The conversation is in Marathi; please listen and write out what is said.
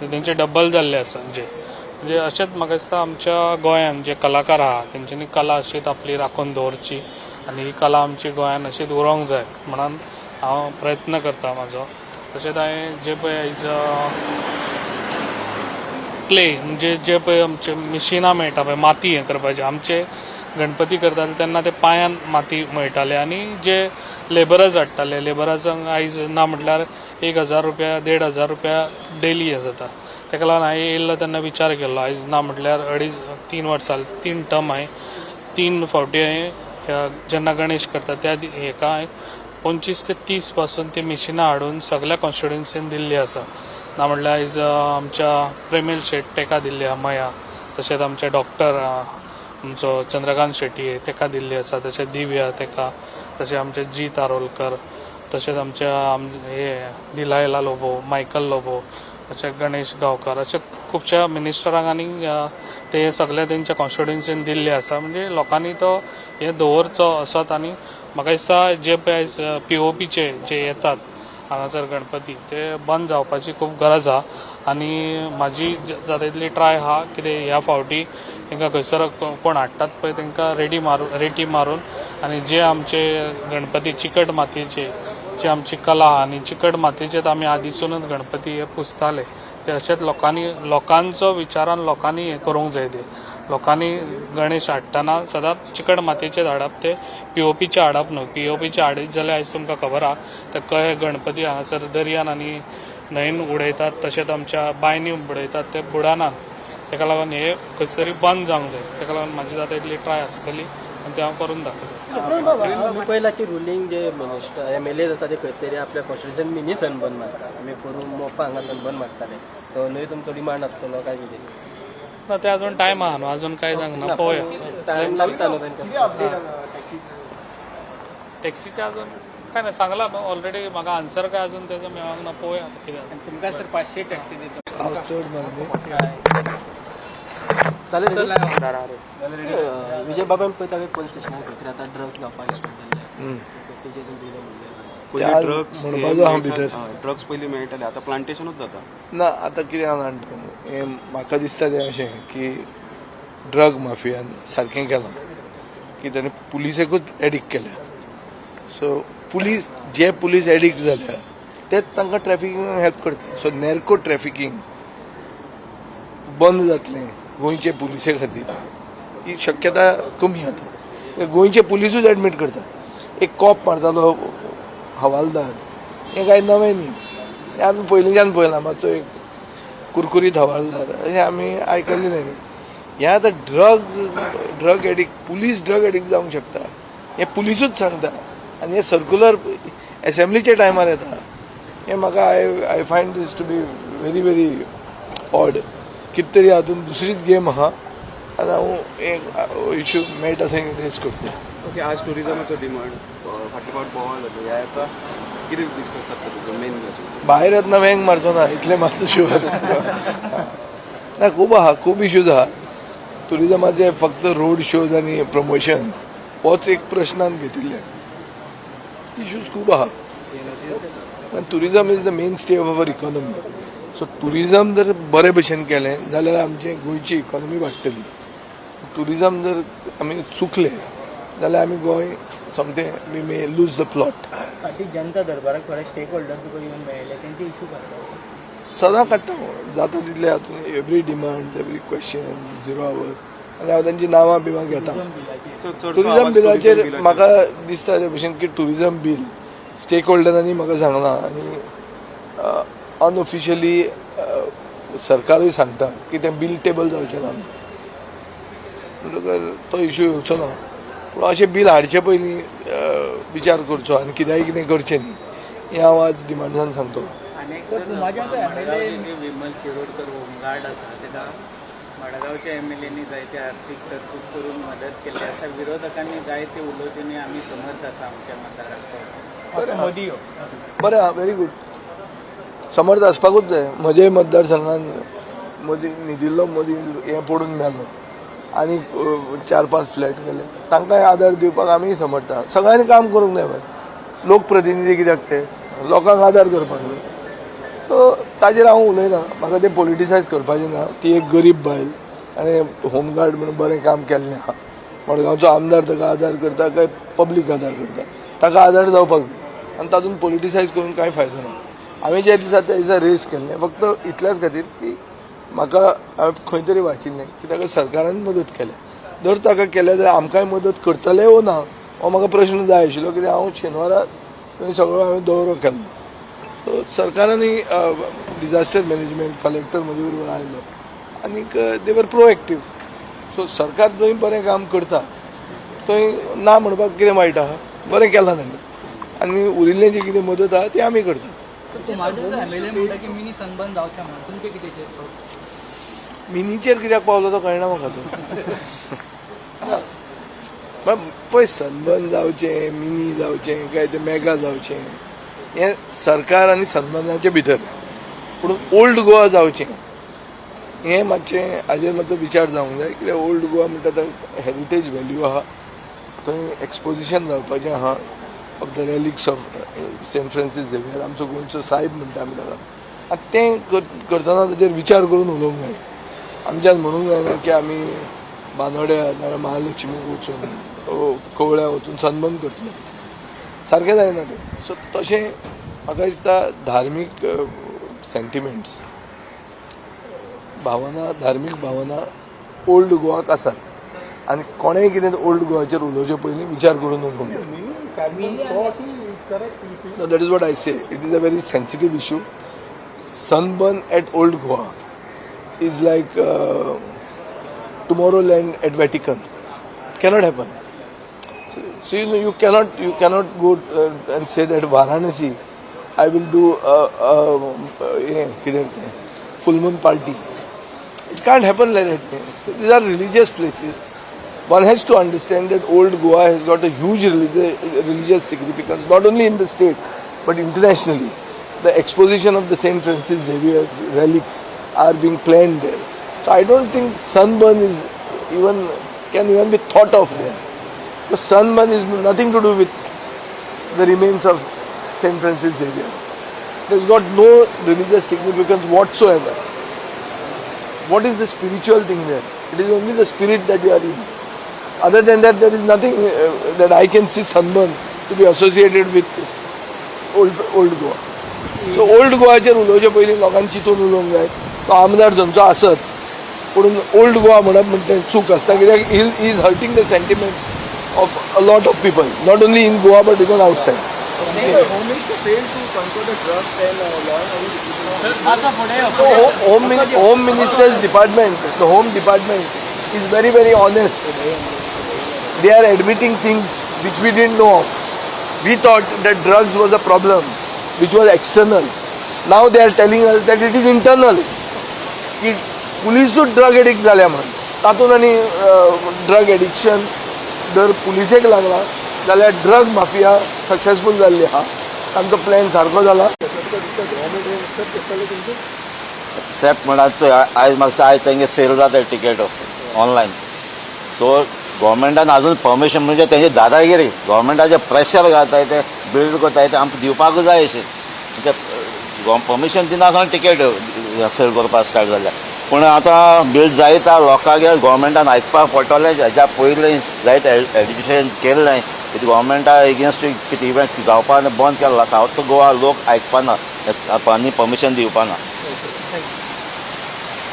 तेंचे डबल जाल्ले आसा जे. म्हणजे अशेंच म्हाका दिसता आमच्या गोंयान जे कलाकार आहा तेंच्यांनी कला अशीच आपली राखून दवरची आनी ही कला आमची गोंयान अशीच उरोंक जाय म्हणून हांव प्रयत्न करता म्हाजो तशेंच हांवें जे पळय आयज क्ले म्हणजे जे पळय आमचे मिशिनां मेळटा पळय माती हें करपाचें आमचे गणपती करताले तेन्ना ते पांयान माती मळटाले. आनी जे लेबरर्स हाडटाले लेबरांचांक आयज ना म्हटल्यार एक हजार रुपया देड हजार रुपया डेली हें जाता. तेका लागून हांवें येयल्लो तेन्ना विचार केल्लो आयज ना म्हटल्यार अडीच तीन वर्सां तीन टर्म हांवें तीन फावटी हांवें ह्या जेन्ना गणेश करता त्या हेका हांवें पंचवीस ते तीसपासून ती मिशिनां हाडून सगळ्या कॉन्स्टिट्युएन्सीन दिल्ली आसा ना म्हटल्यार आयज आमच्या प्रेमील शेट तेका दिल्ली आहा मया. तशेंच आमचे डॉक्टर आमचो चंद्रकांत शेट्टी तेका दिल्ली आसा तशेंच दिव्या तेका तशें आमचे जी तारोलकर. तशेंच आमच्या आम- हे दिलायला लोबो मायकल लोबो अशे गणेश गांवकार अशे खुबश्या मिनिस्टरांक आनी ते सगळे तेंच्या कॉन्स्टिट्युन्सीन दिल्ले आसा म्हणजे लोकांनी तो हे दवरचो असोत आनी म्हाका दिसता जे पळय आयज पी ओ पीचे जे येतात हांगासर गणपती ते बंद जावपाची खूब गरज आहा आनी म्हाजी ज- जाता तितली ट्राय आहा कितें ह्या फावटी तांकां खंयसर कोण हाडटात पळय तांकां रेडी मारून रेटी मारून. आनी जे आमचे गणपती चिकट मातयेचे जी आमची कला आनी चिकट मातयेचेर आमी आदीसूनच गणपती हे पुजताले ते अशेंच लोकांनी लोकांचो विचारान लोकांनी हें करूंक जाय ते. लोकांनी गणेश हाडटना सदांच चिकट मातयेचे हाडप ते पीओपीचे हाडप न्हू पीओपीचे हाडीत जाल्यार आयज तुमकां खबर आहा ते कहे गणपती हांगासर दर्यान आनी न्हंयेन उडयतात तशेंच आमच्या बांयनी बुडयतात ते बुडानात तेका लागून हे खंयच तरी बंद जावंक जाय तेका लागून म्हाजी जाता इतली ट्राय आसतली आनी ते हांव करून दाखयतां पयला की रुलींग जे मिनिस्टर एम एल एज आसा ते खंय तरी आपल्या कॉन्स्टिट्युशन मिनी सनबर्न मारता आमी करून मोपा हांगा सनबर्न मारताले सो न्हय तुमचो डिमांड आसतलो काय कितें ना ते अजून टायम आहा न्हू अजून काय सांग ना पळोवया टायम लागता न्हू तांकां टॅक्सीचे अजून काय नाही सांगला न्हू ऑलरेडी म्हाका आन्सर काय अजून तेजो मेळोंक ना पळोवया कितें तुमकां सर पाचशे टॅक्सी दितो. चड मारले चालेल विजय बाबान पळय ताका पोलीस तरी आतां ड्रग्स ड्रग्स ड्रग्स पयलीं मेळटाले आतां प्लांटेशनूच जाता ना आतां कितें हें म्हाका दिसता तें अशें की ड्रग माफियान सारकें केलां. की ताणें पुलिसेकूच एडिक्ट केल्या सो पुलीस जे पुलीस एडिक्ट जाल्या तेच तांकां ट्रॅफिकिंगाक हेल्प करता. सो नॅरको ट्रॅफिकिंग बंद जातलें गोंयचे पुलिसे खातीर ही शक्यता कमी जाता गोंयचे पुलिसूच एडमीट करता एक कॉप मारतालो हो, हवालदार. हें कांय नवें न्ही. हें आमी पयलींच्यान पळयलां मातसो एक कुरकुरीत हवालदार. अशें आमी आयकल्लें न्ही हें आतां drugs drug addict police drug addict जावंक शकता हें पुलिसूच सांगता आनी हें सर्क्युलर एसेंब्लीच्या टायमार येता हें म्हाका I I find this to be very very odd कितें तरी हातून दुसरीच गेम आहा आनी हांव एक इश्यू मेळटा थंय रेस करता. ओके आज टुरिजमाचो डिमांड फाटी फावट बोवाळ जालो ह्या कितें डिस्कस जाता तुजो मेन भायर येतना वेंग मारचो ना इतलें मातसो शुअर ना खूब आहा खूब इश्यूज आहा टुरिजमाचे फक्त रोड शोज आनी प्रमोशन होच एक प्रश्नान घेतिल्ले. इश्यूज खूब आहा tourism is the mainstay of our economy so tourism जर बरे भशेन केलें जाल्यार आमची गोंयची इकॉनॉमी वाडटली. टुरिजम जर आमी चुकले जाल्यार आमी Goem सोमतें we may lose the plot जनता दरबाराक थोडे स्टेक होल्डर तुका येवन मेळ्ळे तेंचे इशू काडटा. सदां काडटा हांव. जाता तितले हातून every demand every question zero hour आनी हांव तांची नांवां बिवां घेता. टुरिजम बिलाचेर म्हाका दिसता ते भशेन की टुरिजम बील स्टेक होल्डरांनी म्हाका सांगलां. आनी अनऑफिशियली सरकारूय सांगता की तें बील टेबल जावचें ना. म्हणटकर तो इश्यू येवचो ना. पूण अशें बील हाडचे पयलीं विचार करचो आनी कित्याय कितें करचें न्ही. हें हांव आज डिमांड्सान सांगतो विमल शिरोडकर होमगार्ड आसा तेका मडगांवच्या एम एल एनी जायते आर्थीक तरतूद करून मदत केली. आसा विरोधकांनी जायते उलोवच्यांनी आमी समर्थ आसा आमच्या मोदी हो. बरें आहा व्हेरी गूड समर्थ आसपाकूच जाय म्हजे मतदारसंघान मोदी न्हिदिल्लो मोदी हें पडून मेलो आनी चार पांच फ्लॅट गेले. तांकांय आदार दिवपाक आमी समर्थ सगळ्यांनी काम करूंक जाय बाय लोक प्रतिनिधी कित्याक ते? लोकांक आदार करपाक जाय सो ताजेर हांव उलयना म्हाका तें पॉलिटिसायज करपाचें ना. ती एक गरीब बायल आनी होमगार्ड म्हणून बरें काम केल्लें आहा. मडगांवचो आमदार ताका आदार करता काय पब्लीक आदार करता. ताका आदार जावपाक जाय आनी तातूंत पॉलिटिसायज करून कांय फायदो ना. हांवें ज्या दिसा त्या दिसा रेस केल्लें फक्त इतल्याच खातीर की म्हाका हांवें खंय तरी वाचिल्लें की ताका सरकारान मदत केल्या. जर ताका केल्या जाल्यार आमकांय मदत करतले वो ना हो म्हाका प्रश्न जाय आशिल्लो कित्याक हांव शेनवारा थंय सगळो हांवें दौरो केल्लो. सो सरकारानूय डिझास्टर मॅनेजमेंट कलेक्टर म्हजे बरोबर आयलो. आनीक देवर प्रोएक्टीव सो सरकार जंय बरें काम करता थंय ना म्हणपाक कितें वायट आहा बरें केलां तांणी. आनी उरिल्लें जें कितें मदत आहा ती आमी करतात. एमएलए म्हणटा की मिनी सनबर्न म्हणून तुमचे कितें चेर मिनीचेर कित्याक पावलो तो कळना म्हाका तो पळय सनबर्न जावचें मिनी जावचें काय ते मेगा जावचें हें सरकार आनी सनबर्नाचे भितर. पूण ओल्ड गोवा जावचें हें मातशें हाजेर मातसो विचार जावंक जाय कित्याक ओल्ड गोवा म्हणटा तो हेरिटेज व्हॅल्यू आहा थंय एक्सपोजिशन जावपाचें आहा of the relics of saint Francis Xavier आमचो गोंयचो साहेब म्हणटा आमी ताका आतां तें करतना ताजेर विचार करून उलोवंक जाय आमच्यान म्हणूंक जायना की आमी बांदोड्या नाल्यार महालक्ष्मीक वचून हो, कवळ्या वचून सन्मान करतले सारकें जायना तें. सो तशें म्हाका दिसता धार्मीक सेंटिमेंट्स भावना धार्मीक भावना ओल्ड गोवाक आसात आनी कोणेंय कितें ओल्ड गोवाचेर उलोवचे पयलीं विचार करून उलोवंक जाय correct? No, that is what I say. It is a very sensitive issue. Sunburn at Old Goa is like uh, Tomorrowland at Vatican. Cannot happen. So, so you know, you cannot you cannot go uh, and say that Varanasi, I will do a, a, a full moon party. It can't happen like that. These are religious places. One has to understand that Old Goa has got a huge religious, significance, not only in the state but internationally. The exposition of the Saint Francis Xavier's relics are being planned there. So I don't think sunburn is even can even be thought of there. Because sunburn is nothing to do with the remains of Saint Francis Xavier. It has got no religious significance whatsoever. What is the spiritual thing there? It is only the spirit that you are in. Other than that, there is nothing uh, that I can see sunburn to be associated with old old Goa. So old गोवाचेर उलोवचे पयलीं लोकांनी चिंतून उलोवंक जाय तो आमदार खंयचो आसत पूण ओल्ड गोवा म्हणप म्हणजे तें चूक आसता कित्याक he is hurting the sentiments of a lot of people not only in Goa but even outside Home Minister's department, the Home Department is very, very honest. They are admitting things which we didn't know of. We thought that drugs was a problem, which was external. Now they are telling us that it is internal. की पुलिसूच ड्रग एडिक्ट जाल्या म्हणून तातूंत आनी ड्रग एडिक्शन जर पुलिसेक लागला जाल्यार ड्रग माफिया सक्सेसफूल जाल्ली आहा तांचो प्लॅन सारको जाला सेप म्हणाचो आयज म्हाका आयज तेंगे सेल जाता टिकेट ऑनलायन सो गोवोरमेंटान अजून परमिशन म्हणजे तेंचे दादागिरी. गोवोरमेंटाचे प्रेशर घालताय ते बिल्ड करताय ते आमकां दिवपाकूच जाय अशें परमिशन दिनासतना टिकेट सेल करपाक स्टार्ट जाल्या पूण आतां बिल्ड जायता लोकांक गोवोरमेंटान आयकपाक पडटलें हेज्या पयलीं जायत एड्युकेशन केल्लें कितें गोवोरमेंटा एगेन्स्ट कितें इव्हेंट जावपा बंद केला सावथ गोवा लोक आयकपाना आनी परमिशन दिवपाना.